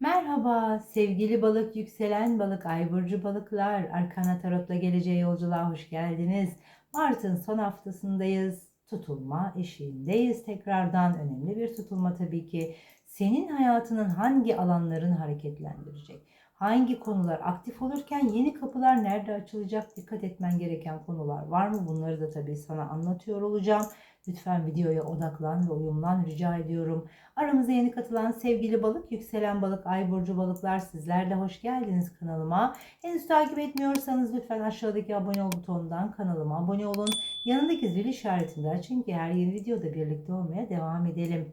Merhaba sevgili balık, yükselen balık, ay burcu balıklar. Arkana Tarot'la geleceğe yolculuğa hoş geldiniz. Mart'ın son haftasındayız. Tutulma eşiğindeyiz tekrardan. Önemli bir tutulma tabii ki. Senin hayatının hangi alanlarını hareketlendirecek? Hangi konular aktif olurken yeni kapılar nerede açılacak? Dikkat etmen gereken konular var mı? Bunları da tabii sana anlatıyor olacağım. Lütfen videoya odaklan ve uyumlan rica ediyorum. Aramıza yeni katılan sevgili balık, yükselen balık, ay burcu balıklar sizler de hoş geldiniz kanalıma. Henüz takip etmiyorsanız lütfen aşağıdaki abone ol butonundan kanalıma abone olun. Yanındaki zil işaretini açın ki her yeni videoda birlikte olmaya devam edelim.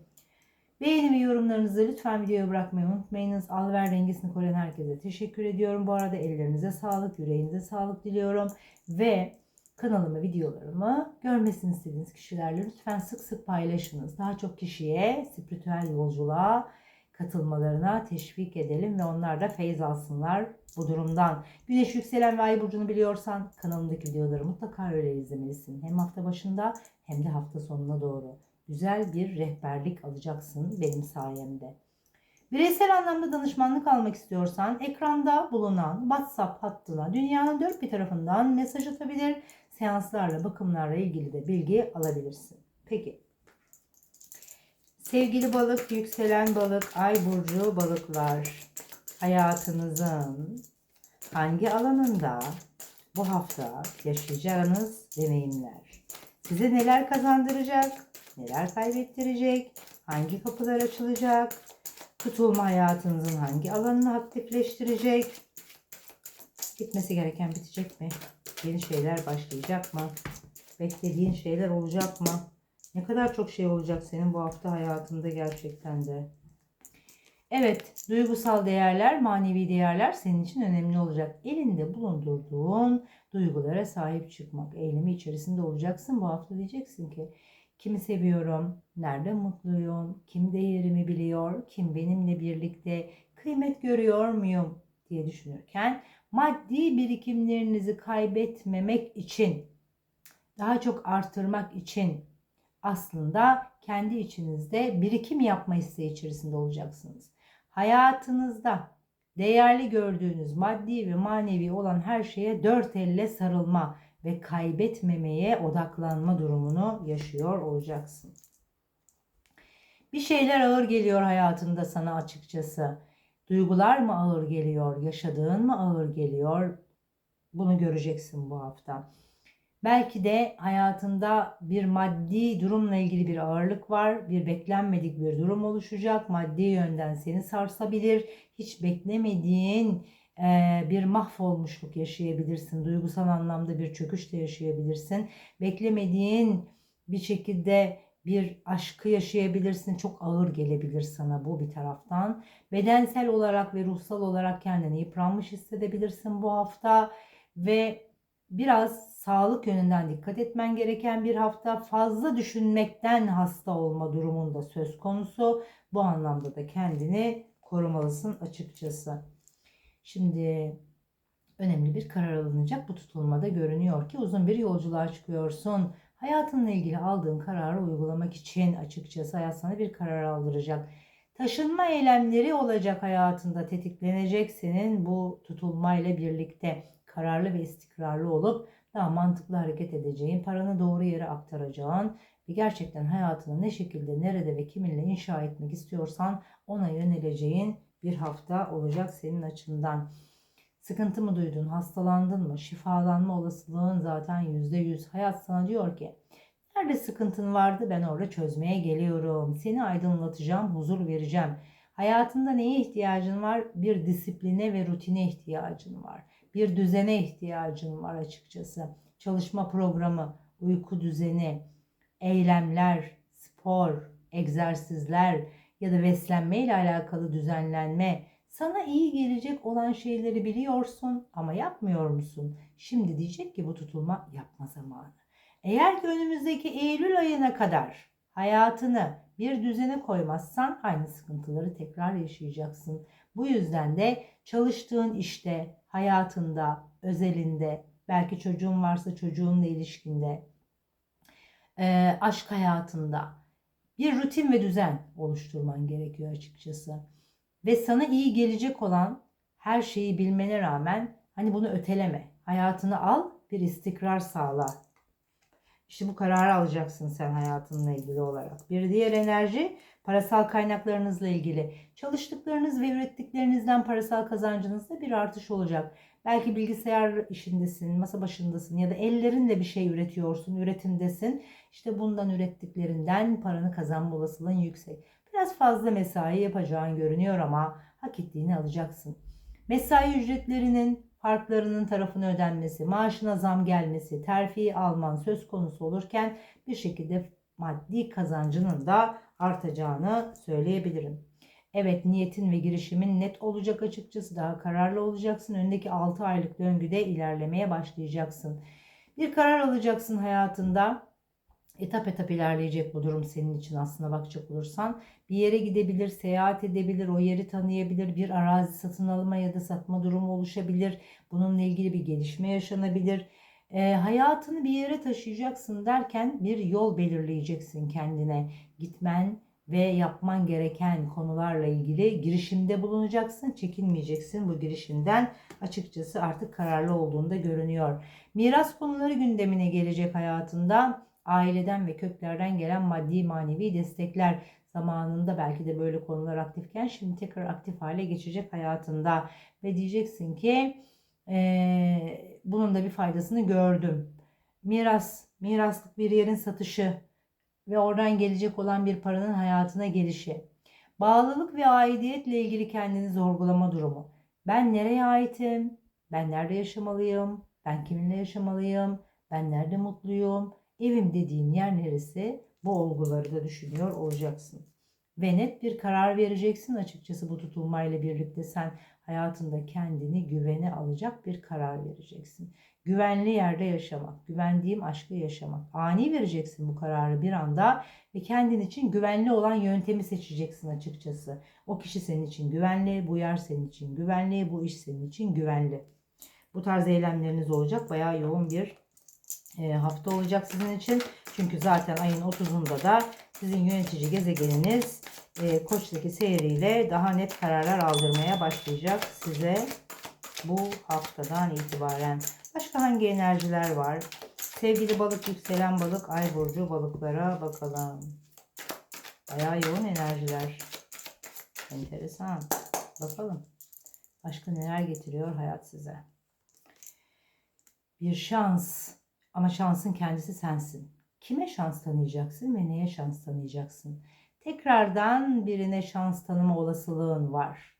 Beğeni ve yorumlarınızı lütfen videoya bırakmayı unutmayınız. Al ver dengesini koruyan herkese teşekkür ediyorum. Bu arada ellerinize sağlık, yüreğinize sağlık diliyorum. Ve kanalımı, videolarımı görmesini istediğiniz kişilerle lütfen sık sık paylaşınız. Daha çok kişiye spiritüel yolculuğa katılmalarına teşvik edelim ve onlar da feyz alsınlar bu durumdan. Güneş yükselen ve ay burcunu biliyorsan kanalımdaki videoları mutlaka öyle izlemelisin. Hem hafta başında hem de hafta sonuna doğru. Güzel bir rehberlik alacaksın benim sayemde. Bireysel anlamda danışmanlık almak istiyorsan ekranda bulunan WhatsApp hattına dünyanın dört bir tarafından mesaj atabilir. Seanslarla, bakımlarla ilgili de bilgi alabilirsin. Peki. Sevgili balık, yükselen balık, ay burcu balıklar. Hayatınızın hangi alanında bu hafta yaşayacağınız deneyimler size neler kazandıracak, neler kaybettirecek, hangi kapılar açılacak, tutulma hayatınızın hangi alanını aktifleştirecek, gitmesi gereken bitecek mi, yeni şeyler başlayacak mı, beklediğin şeyler olacak mı, ne kadar çok şey olacak senin bu hafta hayatında gerçekten de. Evet, duygusal değerler, manevi değerler senin için önemli olacak. Elinde bulundurduğun duygulara sahip çıkmak, eylemi içerisinde olacaksın. Bu hafta diyeceksin ki kimi seviyorum, nerede mutluyum, kim değerimi biliyor, kim benimle birlikte kıymet görüyor muyum diye düşünürken maddi birikimlerinizi kaybetmemek için, daha çok artırmak için aslında kendi içinizde birikim yapma isteği içerisinde olacaksınız. Hayatınızda değerli gördüğünüz maddi ve manevi olan her şeye dört elle sarılma ve kaybetmemeye odaklanma durumunu yaşıyor olacaksın. Bir şeyler ağır geliyor hayatında sana açıkçası. Duygular mı ağır geliyor, yaşadığın mı ağır geliyor? Bunu göreceksin bu hafta. Belki de hayatında bir maddi durumla ilgili bir ağırlık var. Bir beklenmedik bir durum oluşacak. Maddi yönden seni sarsabilir. Hiç beklemediğin bir mahvolmuşluk yaşayabilirsin. Duygusal anlamda bir çöküş de yaşayabilirsin. Beklemediğin bir şekilde bir aşkı yaşayabilirsin. Çok ağır gelebilir sana bu bir taraftan. Bedensel olarak ve ruhsal olarak kendini yıpranmış hissedebilirsin bu hafta ve biraz sağlık yönünden dikkat etmen gereken bir hafta. Fazla düşünmekten hasta olma durumunda söz konusu. Bu anlamda da kendini korumalısın açıkçası. Şimdi önemli bir karar alınacak. Bu tutulmada görünüyor ki uzun bir yolculuğa çıkıyorsun. Hayatınla ilgili aldığın kararı uygulamak için açıkçası hayat sana bir karar aldıracak. Taşınma eylemleri olacak hayatında tetiklenecek senin bu tutulmayla birlikte kararlı ve istikrarlı olup daha mantıklı hareket edeceğin, paranı doğru yere aktaracağın ve gerçekten hayatını ne şekilde, nerede ve kiminle inşa etmek istiyorsan ona yöneleceğin bir hafta olacak senin açından. Sıkıntı mı duydun, hastalandın mı, şifalanma olasılığın zaten %100. Hayat sana diyor ki nerede sıkıntın vardı ben orada çözmeye geliyorum. Seni aydınlatacağım, huzur vereceğim. Hayatında neye ihtiyacın var? Bir disipline ve rutine ihtiyacın var. Bir düzene ihtiyacın var açıkçası. Çalışma programı, uyku düzeni, eylemler, spor, egzersizler, ya da beslenme ile alakalı düzenlenme, sana iyi gelecek olan şeyleri biliyorsun ama yapmıyor musun? Şimdi diyecek ki bu tutulma yapma zamanı. Eğer ki önümüzdeki Eylül ayına kadar hayatını bir düzene koymazsan aynı sıkıntıları tekrar yaşayacaksın. Bu yüzden de çalıştığın işte, hayatında, özelinde, belki çocuğun varsa çocuğunla ilişkinde, aşk hayatında, bir rutin ve düzen oluşturman gerekiyor açıkçası. Ve sana iyi gelecek olan her şeyi bilmene rağmen hani bunu öteleme. Hayatını al, bir istikrar sağla. İşte bu kararı alacaksın sen hayatınla ilgili olarak. Bir diğer enerji parasal kaynaklarınızla ilgili. Çalıştıklarınız ve ürettiklerinizden parasal kazancınızda bir artış olacak. Belki bilgisayar işindesin, masa başındasın ya da ellerinle bir şey üretiyorsun, üretimdesin. İşte bundan ürettiklerinden paranı kazanma olasılığın yüksek. Biraz fazla mesai yapacağın görünüyor ama hak ettiğini alacaksın. Mesai ücretlerinin farklarının tarafına ödenmesi, maaşına zam gelmesi, terfi alman söz konusu olurken bir şekilde maddi kazancının da artacağını söyleyebilirim. Evet niyetin ve girişimin net olacak açıkçası daha kararlı olacaksın. Öndeki 6 aylık döngüde ilerlemeye başlayacaksın. Bir karar alacaksın hayatında. Etap etap ilerleyecek bu durum senin için aslına bakacak olursan. Bir yere gidebilir, seyahat edebilir, o yeri tanıyabilir, bir arazi satın alma ya da satma durumu oluşabilir. Bununla ilgili bir gelişme yaşanabilir. E, hayatını bir yere taşıyacaksın derken bir yol belirleyeceksin kendine. Gitmen ve yapman gereken konularla ilgili girişimde bulunacaksın. Çekinmeyeceksin bu girişimden. Açıkçası artık kararlı olduğunda görünüyor. Miras konuları gündemine gelecek hayatında. Aileden ve köklerden gelen maddi manevi destekler zamanında belki de böyle konular aktifken şimdi tekrar aktif hale geçecek hayatında ve diyeceksin ki ee, bunun da bir faydasını gördüm. Miras, miraslık bir yerin satışı ve oradan gelecek olan bir paranın hayatına gelişi. Bağlılık ve aidiyetle ilgili kendini sorgulama durumu. Ben nereye aitim? Ben nerede yaşamalıyım? Ben kiminle yaşamalıyım? Ben nerede mutluyum? Evim dediğim yer neresi? Bu olguları da düşünüyor olacaksın. Ve net bir karar vereceksin açıkçası bu tutulmayla birlikte sen hayatında kendini güvene alacak bir karar vereceksin. Güvenli yerde yaşamak, güvendiğim aşkı yaşamak. Ani vereceksin bu kararı bir anda ve kendin için güvenli olan yöntemi seçeceksin açıkçası. O kişi senin için güvenli, bu yer senin için güvenli, bu iş senin için güvenli. Bu tarz eylemleriniz olacak. Bayağı yoğun bir e, hafta olacak sizin için. Çünkü zaten ayın 30'unda da sizin yönetici gezegeniniz e, Koç'taki seyriyle daha net kararlar aldırmaya başlayacak size bu haftadan itibaren. Başka hangi enerjiler var? Sevgili balık, yükselen balık, ay burcu balıklara bakalım. Bayağı yoğun enerjiler. Enteresan. Bakalım. Başka neler getiriyor hayat size? Bir şans. Ama şansın kendisi sensin. Kime şans tanıyacaksın ve neye şans tanıyacaksın? Tekrardan birine şans tanıma olasılığın var.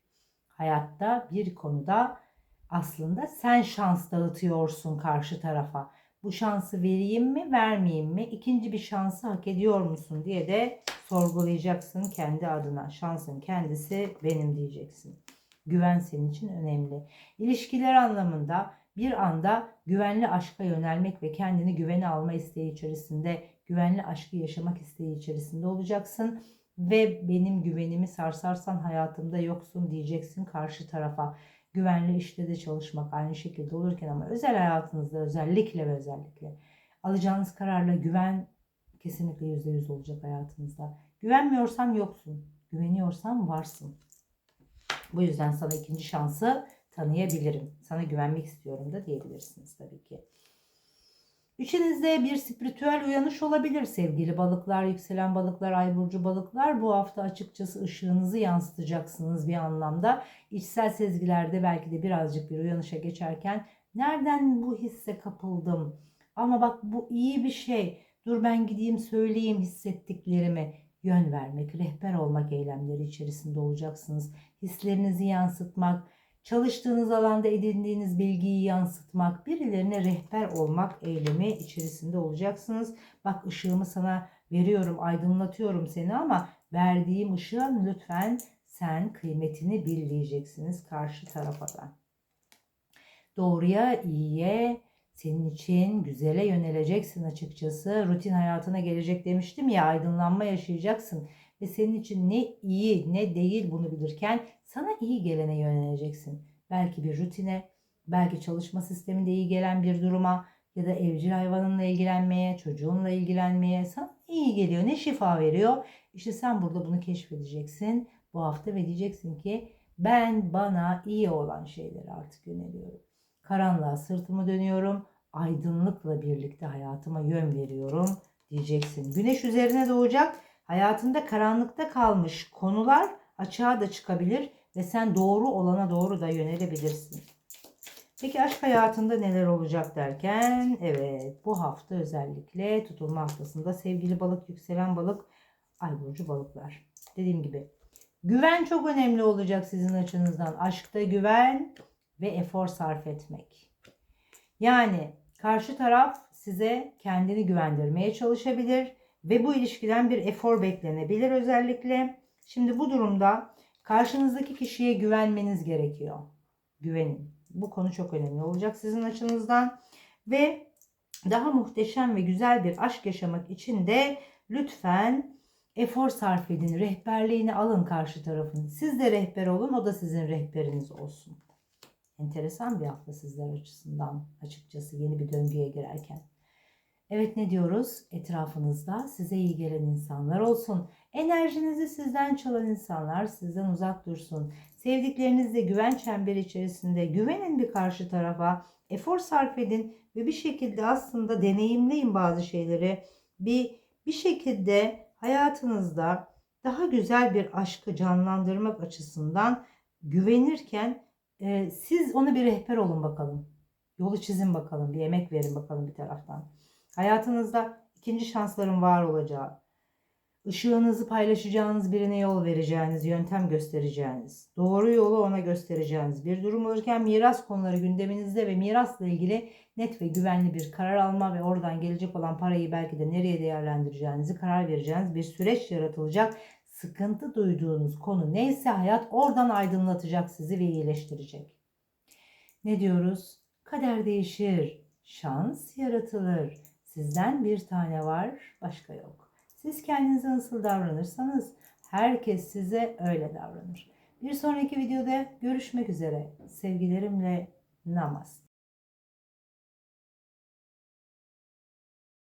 Hayatta bir konuda aslında sen şans dağıtıyorsun karşı tarafa. Bu şansı vereyim mi, vermeyeyim mi? İkinci bir şansı hak ediyor musun diye de sorgulayacaksın kendi adına. Şansın kendisi benim diyeceksin. Güven senin için önemli. İlişkiler anlamında bir anda güvenli aşka yönelmek ve kendini güvene alma isteği içerisinde, güvenli aşkı yaşamak isteği içerisinde olacaksın ve benim güvenimi sarsarsan hayatımda yoksun diyeceksin karşı tarafa. Güvenli işte de çalışmak aynı şekilde olurken ama özel hayatınızda özellikle ve özellikle alacağınız kararla güven kesinlikle %100 olacak hayatınızda. Güvenmiyorsan yoksun. Güveniyorsan varsın. Bu yüzden sana ikinci şansı tanıyabilirim. Sana güvenmek istiyorum da diyebilirsiniz tabii ki. İçinizde bir spiritüel uyanış olabilir sevgili balıklar, yükselen balıklar, ay burcu balıklar. Bu hafta açıkçası ışığınızı yansıtacaksınız bir anlamda. İçsel sezgilerde belki de birazcık bir uyanışa geçerken nereden bu hisse kapıldım? Ama bak bu iyi bir şey. Dur ben gideyim söyleyeyim hissettiklerimi. Yön vermek, rehber olmak eylemleri içerisinde olacaksınız. Hislerinizi yansıtmak, çalıştığınız alanda edindiğiniz bilgiyi yansıtmak, birilerine rehber olmak eylemi içerisinde olacaksınız. Bak ışığımı sana veriyorum, aydınlatıyorum seni ama verdiğim ışığın lütfen sen kıymetini billeyeceksiniz karşı tarafa da. Doğruya, iyiye, senin için güzele yöneleceksin açıkçası. Rutin hayatına gelecek demiştim ya aydınlanma yaşayacaksın. Ve senin için ne iyi ne değil bunu bilirken sana iyi gelene yöneleceksin. Belki bir rutine, belki çalışma sisteminde iyi gelen bir duruma ya da evcil hayvanınla ilgilenmeye, çocuğunla ilgilenmeye sana iyi geliyor, ne şifa veriyor. İşte sen burada bunu keşfedeceksin. bu hafta ve diyeceksin ki ben bana iyi olan şeylere artık yöneliyorum. Karanlığa sırtımı dönüyorum. Aydınlıkla birlikte hayatıma yön veriyorum diyeceksin. Güneş üzerine doğacak. Hayatında karanlıkta kalmış konular açığa da çıkabilir ve sen doğru olana doğru da yönelebilirsin. Peki aşk hayatında neler olacak derken evet bu hafta özellikle tutulma haftasında sevgili balık, yükselen balık, ay burcu balıklar. Dediğim gibi güven çok önemli olacak sizin açınızdan. Aşkta güven ve efor sarf etmek. Yani karşı taraf size kendini güvendirmeye çalışabilir ve bu ilişkiden bir efor beklenebilir özellikle. Şimdi bu durumda karşınızdaki kişiye güvenmeniz gerekiyor. Güvenin. Bu konu çok önemli olacak sizin açınızdan. Ve daha muhteşem ve güzel bir aşk yaşamak için de lütfen efor sarf edin. Rehberliğini alın karşı tarafın. Siz de rehber olun, o da sizin rehberiniz olsun. Enteresan bir hafta sizler açısından açıkçası yeni bir döngüye girerken. Evet ne diyoruz? Etrafınızda size iyi gelen insanlar olsun. Enerjinizi sizden çalan insanlar sizden uzak dursun. Sevdiklerinizle güven çemberi içerisinde güvenin bir karşı tarafa. Efor sarf edin ve bir şekilde aslında deneyimleyin bazı şeyleri. Bir bir şekilde hayatınızda daha güzel bir aşkı canlandırmak açısından güvenirken e, siz ona bir rehber olun bakalım. Yolu çizin bakalım, bir emek verin bakalım bir taraftan. Hayatınızda ikinci şansların var olacağı, ışığınızı paylaşacağınız birine yol vereceğiniz, yöntem göstereceğiniz, doğru yolu ona göstereceğiniz bir durum olurken miras konuları gündeminizde ve mirasla ilgili net ve güvenli bir karar alma ve oradan gelecek olan parayı belki de nereye değerlendireceğinizi karar vereceğiniz bir süreç yaratılacak. Sıkıntı duyduğunuz konu neyse hayat oradan aydınlatacak sizi ve iyileştirecek. Ne diyoruz? Kader değişir, şans yaratılır. Sizden bir tane var, başka yok. Siz kendinize nasıl davranırsanız herkes size öyle davranır. Bir sonraki videoda görüşmek üzere. Sevgilerimle namaz.